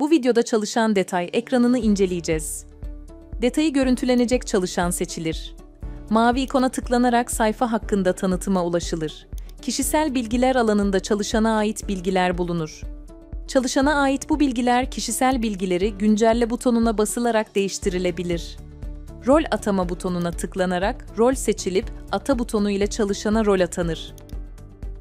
Bu videoda çalışan detay ekranını inceleyeceğiz. Detayı görüntülenecek çalışan seçilir. Mavi ikona tıklanarak sayfa hakkında tanıtıma ulaşılır. Kişisel bilgiler alanında çalışana ait bilgiler bulunur. Çalışana ait bu bilgiler kişisel bilgileri güncelle butonuna basılarak değiştirilebilir. Rol atama butonuna tıklanarak rol seçilip ata butonu ile çalışana rol atanır.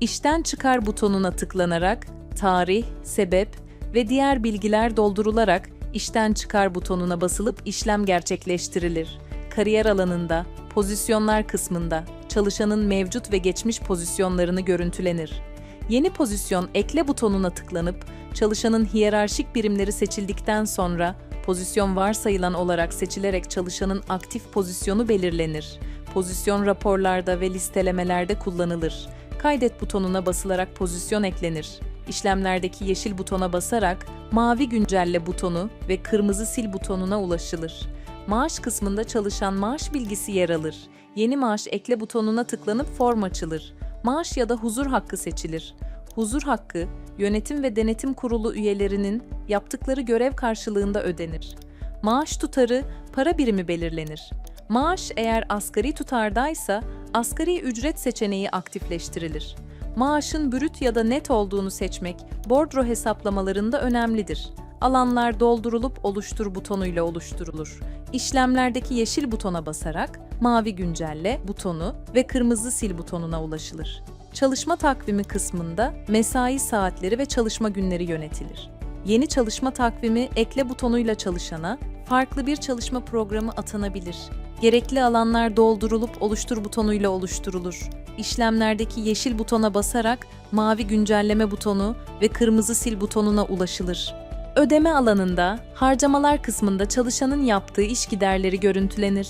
İşten çıkar butonuna tıklanarak tarih, sebep ve diğer bilgiler doldurularak işten çıkar butonuna basılıp işlem gerçekleştirilir. Kariyer alanında, pozisyonlar kısmında çalışanın mevcut ve geçmiş pozisyonlarını görüntülenir. Yeni pozisyon ekle butonuna tıklanıp çalışanın hiyerarşik birimleri seçildikten sonra pozisyon varsayılan olarak seçilerek çalışanın aktif pozisyonu belirlenir. Pozisyon raporlarda ve listelemelerde kullanılır. Kaydet butonuna basılarak pozisyon eklenir. İşlemlerdeki yeşil butona basarak mavi güncelle butonu ve kırmızı sil butonuna ulaşılır. Maaş kısmında çalışan maaş bilgisi yer alır. Yeni maaş ekle butonuna tıklanıp form açılır. Maaş ya da huzur hakkı seçilir. Huzur hakkı, yönetim ve denetim kurulu üyelerinin yaptıkları görev karşılığında ödenir. Maaş tutarı, para birimi belirlenir. Maaş eğer asgari tutardaysa asgari ücret seçeneği aktifleştirilir. Maaşın brüt ya da net olduğunu seçmek bordro hesaplamalarında önemlidir. Alanlar doldurulup oluştur butonuyla oluşturulur. İşlemlerdeki yeşil butona basarak mavi güncelle butonu ve kırmızı sil butonuna ulaşılır. Çalışma takvimi kısmında mesai saatleri ve çalışma günleri yönetilir. Yeni çalışma takvimi ekle butonuyla çalışana farklı bir çalışma programı atanabilir. Gerekli alanlar doldurulup oluştur butonuyla oluşturulur. İşlemlerdeki yeşil butona basarak mavi güncelleme butonu ve kırmızı sil butonuna ulaşılır. Ödeme alanında, harcamalar kısmında çalışanın yaptığı iş giderleri görüntülenir.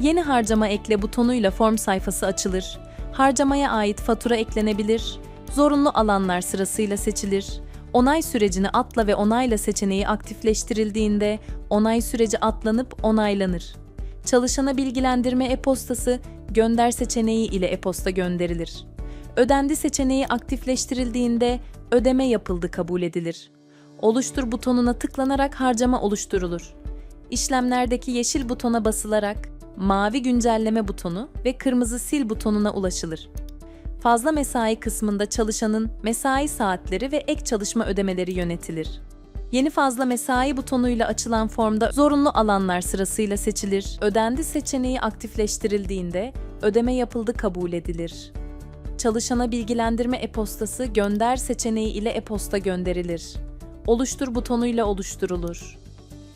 Yeni harcama ekle butonuyla form sayfası açılır. Harcamaya ait fatura eklenebilir. Zorunlu alanlar sırasıyla seçilir. Onay sürecini atla ve onayla seçeneği aktifleştirildiğinde onay süreci atlanıp onaylanır. Çalışana bilgilendirme e-postası gönder seçeneği ile e-posta gönderilir. Ödendi seçeneği aktifleştirildiğinde ödeme yapıldı kabul edilir. Oluştur butonuna tıklanarak harcama oluşturulur. İşlemlerdeki yeşil butona basılarak mavi güncelleme butonu ve kırmızı sil butonuna ulaşılır. Fazla mesai kısmında çalışanın mesai saatleri ve ek çalışma ödemeleri yönetilir. Yeni fazla mesai butonuyla açılan formda zorunlu alanlar sırasıyla seçilir. Ödendi seçeneği aktifleştirildiğinde ödeme yapıldı kabul edilir. Çalışana bilgilendirme e-postası gönder seçeneği ile e-posta gönderilir. Oluştur butonuyla oluşturulur.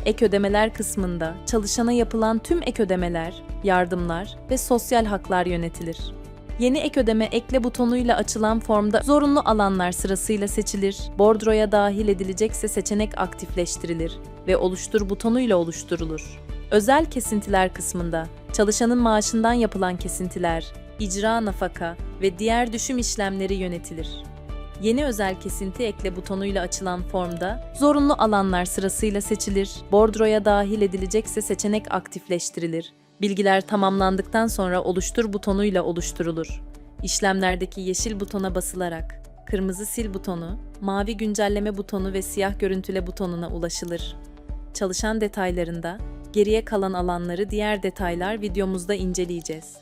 Ek ödemeler kısmında çalışana yapılan tüm ek ödemeler, yardımlar ve sosyal haklar yönetilir. Yeni ek ödeme ekle butonuyla açılan formda zorunlu alanlar sırasıyla seçilir, bordroya dahil edilecekse seçenek aktifleştirilir ve oluştur butonuyla oluşturulur. Özel kesintiler kısmında çalışanın maaşından yapılan kesintiler, icra nafaka ve diğer düşüm işlemleri yönetilir. Yeni özel kesinti ekle butonuyla açılan formda zorunlu alanlar sırasıyla seçilir, bordroya dahil edilecekse seçenek aktifleştirilir. Bilgiler tamamlandıktan sonra oluştur butonuyla oluşturulur. İşlemlerdeki yeşil butona basılarak kırmızı sil butonu, mavi güncelleme butonu ve siyah görüntüle butonuna ulaşılır. Çalışan detaylarında geriye kalan alanları diğer detaylar videomuzda inceleyeceğiz.